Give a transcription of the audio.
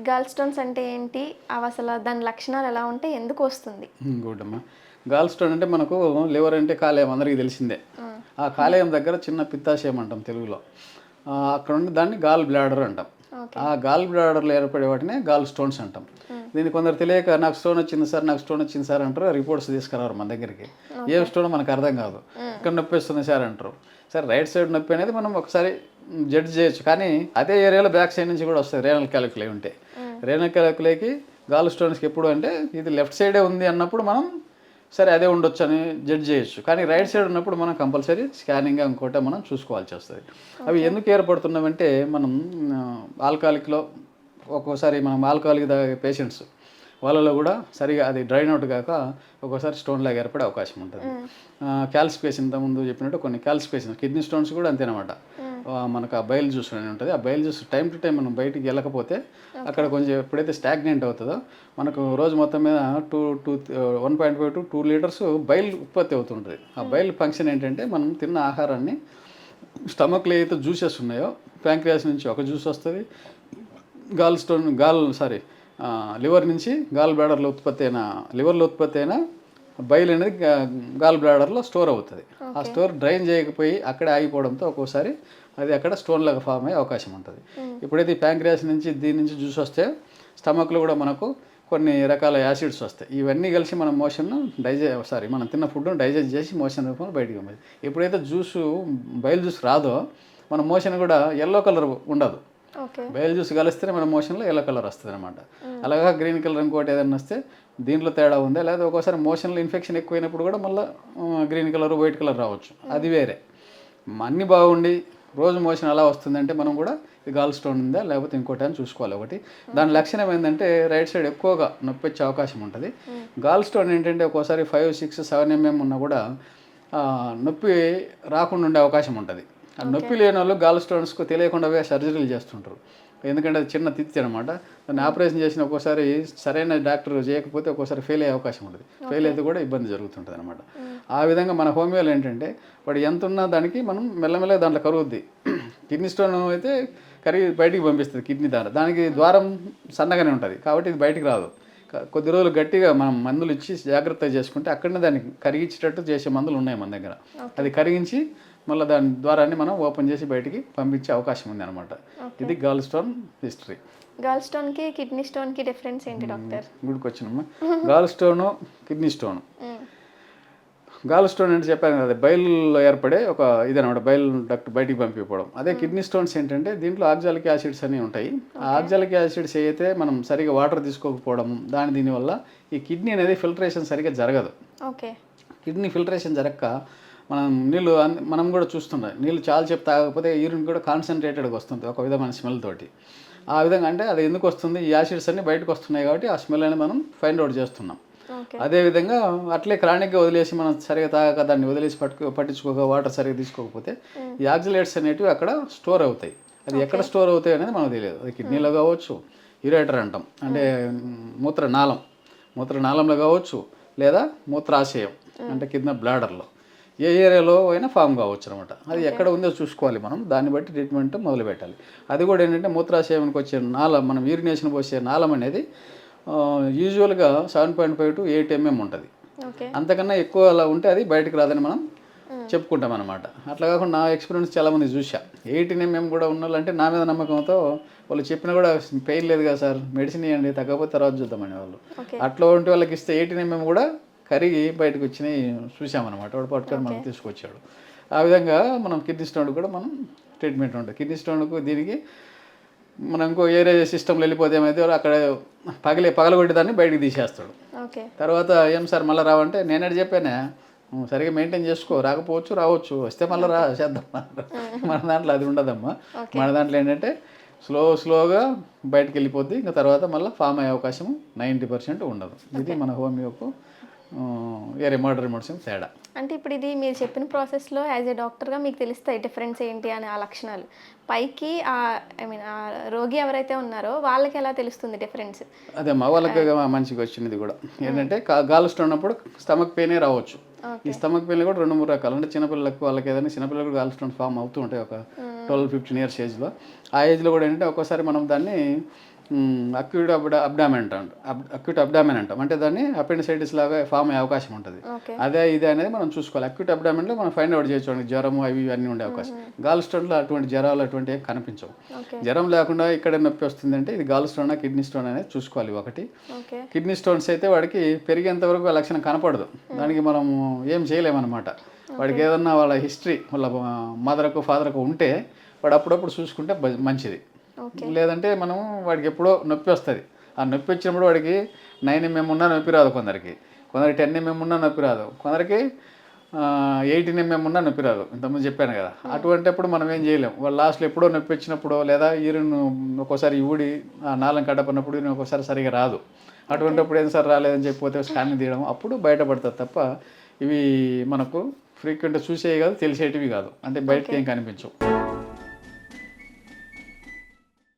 Girl stones అంటే ఏంటి? అవి అసలు దాని లక్షణాలు ఎలా ఉంటాయి ఎందుకు వస్తుంది? గుడ్ అమ్మా గాల్ స్టోన్ అంటే మనకు లివర్ అంటే కాలేయం అందరికీ తెలిసిందే. ఆ. కాలేయం దగ్గర చిన్న పిత్తాశయం అంటాం తెలుగులో. అక్కడ ఉండి దాన్ని గాల్ బ్లాడర్ అంటాం. ఆ గాల్ బ్లాడర్లో ఏర్పడే వాటినే గాల్ స్టోన్స్ అంటాం దీన్ని కొందరు తెలియక నాకు స్టోన్ వచ్చింది సార్ నాకు స్టోన్ వచ్చింది సార్ అంటారు రిపోర్ట్స్ తీసుకురారు మన దగ్గరికి. ఏం స్టోన్ మనకు అర్థం కాదు. ఇక్కడ నొప్పి వస్తుంది సార్ అంటారు. సార్ రైట్ సైడ్ నొప్పి అనేది మనం ఒకసారి జడ్జ్ చేయొచ్చు. కానీ అదే ఏరియాలో బ్యాక్ సైడ్ నుంచి కూడా వస్తుంది రేనల్ క్యాలిక్యులే ఉంటే. రేనల్ క్యాలిక్యులేకి గాల్ స్టోన్స్కి ఎప్పుడు అంటే ఇది లెఫ్ట్ సైడే ఉంది అన్నప్పుడు మనం సరే అదే ఉండొచ్చు అని జడ్జ్ చేయొచ్చు. కానీ రైట్ సైడ్ ఉన్నప్పుడు మనం కంపల్సరీ స్కానింగ్ ఇంకోటి మనం చూసుకోవాల్సి వస్తుంది. అవి ఎందుకు ఏర్పడుతున్నామంటే మనం ఆల్కాలిక్లో ఒక్కోసారి మనం ఆల్కహాలిక్ తాగే పేషెంట్స్ వాళ్ళలో కూడా సరిగా అది డ్రైన్ అవుట్ కాక ఒక్కోసారి స్టోన్ లాగా ఏర్పడే అవకాశం ఉంటుంది. క్యాల్సిఫికేషన్ ఇంత ముందు చెప్పినట్టు కొన్ని క్యాల్సిఫికేషన్ కిడ్నీ స్టోన్స్ కూడా అంతేనమాట. మనకు ఆ బయలు జ్యూస్ అని ఉంటుంది. ఆ బయలు జ్యూస్ టైం టు టైం మనం బయటికి వెళ్ళకపోతే అక్కడ కొంచెం ఎప్పుడైతే స్టాగ్నెంట్ అవుతుందో మనకు రోజు మొత్తం మీద two two one point five to two litres బయలు ఉత్పత్తి అవుతుంటుంది. ఆ బయలు ఫంక్షన్ ఏంటంటే మనం తిన్న ఆహారాన్ని స్టమక్లో ఏదైతే జ్యూసెస్ ఉన్నాయో ప్యాంక్రియాస్ నుంచి ఒక జ్యూస్ వస్తుంది gall stone gall sorry liver నుంచి గాల్ బ్లాడర్లో ఉత్పత్తి అయిన లివర్లో ఉత్పత్తి అయిన బయలు అనేది గాల్ బ్లాడర్లో స్టోర్ అవుతుంది. ఆ స్టోర్ డ్రైన్ చేయకపోయి అక్కడే ఆగిపోవడంతో ఒక్కోసారి అది అక్కడ స్టోన్ లాగా ఫామ్ అయ్యే అవకాశం ఉంటుంది. ఎప్పుడైతే ఈ ప్యాంక్రియాస్ నుంచి దీని నుంచి జ్యూస్ వస్తే స్టమక్లో కూడా మనకు కొన్ని రకాల యాసిడ్స్ వస్తాయి. ఇవన్నీ కలిసి మన మోషన్ డైజె సారీ మనం తిన్న ఫుడ్ను డైజెస్ట్ చేసి మోషన్ రూపంలో బయటికి పంపేది. ఎప్పుడైతే జ్యూసు బయలు జ్యూస్ రాదో మన మోషన్ కూడా ఎల్లో కలర్ ఉండదు. బయలు జ్యూస్ కలిస్తేనే మన మోషన్లో ఎల్లో కలర్ వస్తుంది అనమాట అలాగా గ్రీన్ కలర్ ఇంకోటి ఏదైనా వస్తే దీంట్లో తేడా ఉందా? లేదా ఒక్కోసారి మోషన్లో ఇన్ఫెక్షన్ ఎక్కువైనప్పుడు కూడా మళ్ళీ గ్రీన్ కలర్ వైట్ కలర్ రావచ్చు. అది వేరే. అన్నీ బాగుండి రోజు మోషన్ అలా వస్తుందంటే మనం కూడా ఇది గాల్ స్టోన్ ఉందా లేకపోతే ఇంకోటి అని చూసుకోవాలి ఒకటి. దాని లక్షణం ఏంటంటే రైట్ సైడ్ ఎక్కువగా నొప్పి వచ్చే అవకాశం ఉంటుంది. గాల్ స్టోన్ ఏంటంటే ఒక్కోసారి ఫైవ్ సిక్స్ సెవెన్ ఎంఎం ఉన్నా కూడా నొప్పి రాకుండా ఉండే అవకాశం ఉంటుంది. నొప్పి లేని వాళ్ళు గాల్ స్టోన్స్కు తెలియకుండా సర్జరీలు చేస్తుంటారు. ఎందుకంటే అది చిన్న తిత్తి అనమాట దాన్ని ఆపరేషన్ చేసిన ఒక్కోసారి సరైన డాక్టర్ చేయకపోతే ఒక్కోసారి ఫెయిల్ అయ్యే అవకాశం ఉంటుంది ఫెయిల్ అయితే కూడా ఇబ్బంది జరుగుతుంటుంది అనమాట ఆ విధంగా మన హోమియోలో ఏంటంటే వాడు ఎంత ఉన్నా దానికి మనం మెల్లమెల్లగా దాంట్లో కరుగుద్ది. కిడ్నీ స్టోన్ అయితే కరిగి బయటికి పంపిస్తుంది కిడ్నీ ద్వారా. దానికి ద్వారం సన్నగానే ఉంటుంది. కాబట్టి ఇది బయటికి రాదు. కొద్ది రోజులు గట్టిగా మనం మందులు ఇచ్చి జాగ్రత్తగా చేసుకుంటే అక్కడనే దాన్ని కరిగించేటట్టు చేసే మందులు ఉన్నాయి మన దగ్గర. అది కరిగించి మళ్ళీ దాని ద్వారాన్ని మనం ఓపెన్ చేసి బయటికి పంపించే అవకాశం ఉంది అనమాట ఇది గర్ల్ స్టోన్ హిస్టరీ. గర్ల్ స్టోన్కి కిడ్నీ స్టోన్కి డిఫరెన్స్ ఏంటి డాక్టర్? గుడికి వచ్చినమ్మా. Gall stone kidney stone. Gall stone అంటే చెప్పాను కదా బయలులో ఏర్పడే ఒక ఇదనమాట బయలు డక్ట్ బయటికి పంపిపోవడం. అదే కిడ్నీ స్టోన్స్ ఏంటంటే దీంట్లో ఆక్జాలిక్ యాసిడ్స్ అని ఉంటాయి. ఆ ఆక్జాలిక్ యాసిడ్స్ అయితే మనం సరిగా వాటర్ తీసుకోకపోవడం దాని దీనివల్ల ఈ కిడ్నీ అనేది ఫిల్టరేషన్ సరిగా జరగదు. ఓకే. కిడ్నీ ఫిల్టరేషన్ జరగక మనం నీళ్ళు మనం కూడా చూస్తున్నాం నీళ్ళు చాలా చెప్పి తాగకపోతే యూరిన్ కూడా కాన్సన్ట్రేటెడ్గా వస్తుంది ఒక విధమైన స్మెల్ తోటి. ఆ విధంగా అంటే అది ఎందుకు వస్తుంది? ఈ యాసిడ్స్ అన్ని బయటకు వస్తున్నాయి కాబట్టి ఆ స్మెల్ అనేది మనం ఫైండ్ అవుట్ చేస్తున్నాం. అదేవిధంగా అట్లే క్రానిక్గా వదిలేసి మనం సరిగా తాగక దాన్ని వదిలేసి పట్టుకో పట్టించుకోక వాటర్ సరిగా తీసుకోకపోతే ఈ ఆక్సిలేట్స్ అనేటివి అక్కడ స్టోర్ అవుతాయి. అది ఎక్కడ స్టోర్ అవుతాయి అనేది మనకు తెలియదు. అది కిడ్నీలో కావచ్చు యురేటర్ అంటాం. అంటే మూత్రనాళం. మూత్రనాళంలో కావచ్చు లేదా మూత్రాశయం. అంటే కింద బ్లాడర్లో ఏ ఏరియాలో అయినా ఫామ్ కావచ్చు అనమాట అది ఎక్కడ ఉందో చూసుకోవాలి మనం. దాన్ని బట్టి ట్రీట్మెంట్ మొదలు పెట్టాలి అది కూడా ఏంటంటే మూత్రాశయానికి వచ్చే నాళం మనం యూరినేషన్ పోసే నాళం అనేది యూజువల్గా seven point five to eight mm ఉంటుంది. అంతకన్నా ఎక్కువ అలా ఉంటే అది బయటకు రాదని మనం చెప్పుకుంటాం అనమాట అట్లా కాకుండా నా ఎక్స్పీరియన్స్ చాలామంది చూసా ఎయిటీన్ ఎంఎం కూడా ఉన్న వాళ్ళు అంటే నా మీద నమ్మకంతో వాళ్ళు చెప్పినా కూడా పెయిన్ లేదు కదా సార్ మెడిసిన్ ఇవ్వండి తగ్గకపోతే తర్వాత చూద్దామని వాళ్ళు అట్లా ఉంటే వాళ్ళకి ఇస్తే ఎయిటీన్ ఎంఎం కూడా కరిగి బయటకు వచ్చినాయి చూసామన్నమాట వాడు పట్టుకొని మనం తీసుకొచ్చాడు. ఆ విధంగా మనం కిడ్నీ స్టోన్ కూడా మనం ట్రీట్మెంట్ ఉంటుంది. కిడ్నీ స్టోన్కు దీనికి మనం ఇంకో ఏరియా సిస్టంలో వెళ్ళిపోతే ఏమైతే అక్కడ పగిలే పగలగొట్టి దాన్ని బయటికి తీసేస్తాడు. తర్వాత ఏం సార్ మళ్ళీ రావంటే నేనే చెప్పానే "నువ్వు సరిగా మెయింటైన్ చేసుకో రాకపోవచ్చు రావచ్చు వస్తే మళ్ళీ రా చేద్దాం మన దాంట్లో అది ఉండదమ్మా. మన దాంట్లో ఏంటంటే స్లో స్లోగా బయటకు వెళ్ళిపోద్ది. ఇంకా తర్వాత మళ్ళీ ఫామ్ అయ్యే అవకాశం నైంటీ పర్సెంట్ ఉండదు. ఇది మన హోమియోకు వేరే మోడర్న్ మెడిసిన్ తేడా. అంటే ఇప్పుడు ఇది మీరు చెప్పిన ప్రాసెస్లో యాజ్ ఏ డాక్టర్గా మీకు తెలుస్తాయి డిఫరెన్స్ ఏంటి అని ఆ లక్షణాలు. పైకి ఆ ఐ మీన్ ఆ రోగి ఎవరైతే ఉన్నారో వాళ్ళకి ఎలా తెలుస్తుంది డిఫరెన్స్ అదే మా వాళ్ళకి మంచిగా వచ్చింది ఇది కూడా. ఏంటంటే కా- గాల్ స్టోన్ ఉన్నప్పుడు స్టమక్ పెయినే రావచ్చు. ఈ స్టమక్ పెయిన్ కూడా రెండు మూడు రకాలు. అంటే చిన్నపిల్లలకు వాళ్ళకి ఏదైనా చిన్నపిల్లలకు గాల్ స్టోన్ ఫామ్ అవుతూ ఉంటాయి ఒక ట్వెల్వ్ ఫిఫ్టీన్ ఇయర్స్ ఏజ్లో ఆ ఏజ్లో కూడా ఏంటంటే ఒక్కోసారి మనం దాన్ని అక్యూట్ అబ్డా అబ్డామెన్ అంటాం. అక్యూట్ అబ్డామెన్ అంటాం. అంటే దాన్ని అపెండిసైటిస్ లాగా ఫామ్ అయ్యే అవకాశం ఉంటుంది. అదే ఇది అనేది మనం చూసుకోవాలి. అక్యూట్ అబ్డామెన్లో మనం ఫైండ్ అవుట్ చేయొచ్చు. జ్వరము అవి ఇవన్నీ ఉండే అవకాశం. గాల్ స్టోన్లో అటువంటి జ్వరాలు అటువంటి ఏం కనిపించవు. జ్వరం లేకుండా ఇక్కడ నొప్పి వస్తుందంటే ఇది గాల్ స్టోన్ కిడ్నీ స్టోన్ అనేది చూసుకోవాలి ఒకటి. కిడ్నీ స్టోన్స్ అయితే వాడికి పెరిగేంత వరకు ఆ లక్షణం కనపడదు. దానికి మనము ఏం చేయలేమన్నమాట. వాడికి ఏదన్నా వాళ్ళ హిస్టరీ వాళ్ళ మదర్కు ఫాదర్కు ఉంటే వాడు అప్పుడప్పుడు చూసుకుంటే మంచిది. లేదంటే మనం వాడికి ఎప్పుడో నొప్పి వస్తుంది. ఆ నొప్పి వచ్చినప్పుడు వాడికి నైన్ ఎంఎం ఉన్నా నొప్పి రాదు కొందరికి. కొందరికి టెన్ ఎంఎం ఉన్నా నొప్పి రాదు. కొందరికి ఎయిటీన్ ఎంఎం ఉన్నా నొప్పి రాదు. ఇంతకుముందు చెప్పాను కదా. అటువంటిప్పుడు మనం ఏం చేయలేం. వాళ్ళు లాస్ట్లో ఎప్పుడో నొప్పి వచ్చినప్పుడో లేదా యూరిన్ ఒక్కోసారి ఊడి ఆ నాలం కట్టపడినప్పుడు యూరిన్ ఒక్కోసారి సరిగా రాదు. అటువంటిప్పుడు ఏం సార్ రాలేదని చెప్పిపోతే స్కానింగ్ తీయడం అప్పుడు బయటపడుతుంది తప్ప ఇవి మనకు ఫ్రీక్వెంట్గా చూసేవి కాదు తెలిసేటివి కాదు. అంటే బయటకి ఏం కనిపించవు.